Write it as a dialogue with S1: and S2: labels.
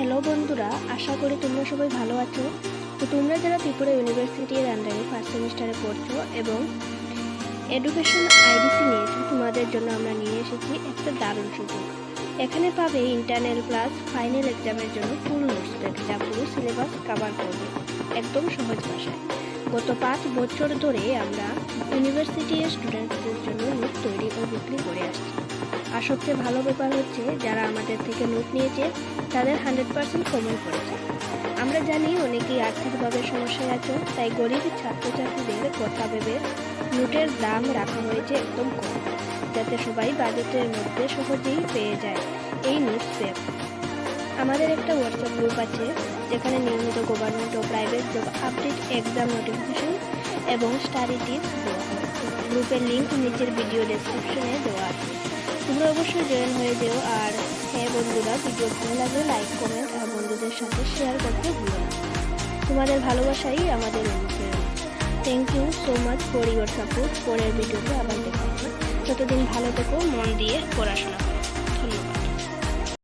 S1: Hello বন্ধুরা, আশা করি তোমরা সবাই ভালো আছো। তো তোমরা যারা ত্রিপুরা ইউনিভার্সিটির আন্ডারে ফার্স্ট সেমিস্টারে পড়ছো এবং এডুকেশন আইডিসি নিয়েছো, তোমাদের জন্য আমরা নিয়ে এসেছি একটা দারুণ সুযোগ। এখানে পাবে ইন্টারনাল প্লাস ফাইনাল এক্সামের জন্য ফুল নোটস যা পুরো সিলেবাস কাভার করবে, একদম সহজ ভাষায়। গত পাঁচ বছর ধরে আমরা ইউনিভার্সিটির স্টুডেন্টদের জন্য নোট তৈরি ও বিক্রি করে আসছি। আর সবচেয়ে ভালো ব্যাপার হচ্ছে, যারা আমাদের থেকে নোট নিয়েছে, তাদের হান্ড্রেড পার্সেন্ট কমন করেছে। আমরা জানি অনেকেই আর্থিকভাবে সমস্যায় আছে, তাই গরিব ছাত্রছাত্রীদের কথা ভেবে নোটের দাম রাখা হয়েছে একদম কম, যাতে সবাই বাজেটের মধ্যে সহজেই পেয়ে যায় এই নোটস পেপ আমাদের একটা হোয়াটসঅ্যাপ গ্রুপ আছে যেখানে নিয়মিত গভর্নমেন্ট ও private job update exam notification এবং স্টাডি টিপস দেওয়া হয়। গ্রুপের লিঙ্ক নিচের ভিডিও ডেসক্রিপশনে দেওয়া আছে। তোমরা অবশ্যই জয়েন হয়ে যেও আর হ্যাঁ বন্ধুরা ভিডিও ভালো লাগলে লাইক কমেন্ট আর বন্ধুদের সাথে শেয়ার করতে ভুলো না। তোমাদের ভালোবাসাই আমাদের অনুপ্রেরণা। Thank you so much for your support পরের ভিডিওতে আবার দেখা হবে। ততদিন ভালো থেকো, মন দিয়ে পড়াশোনা করো।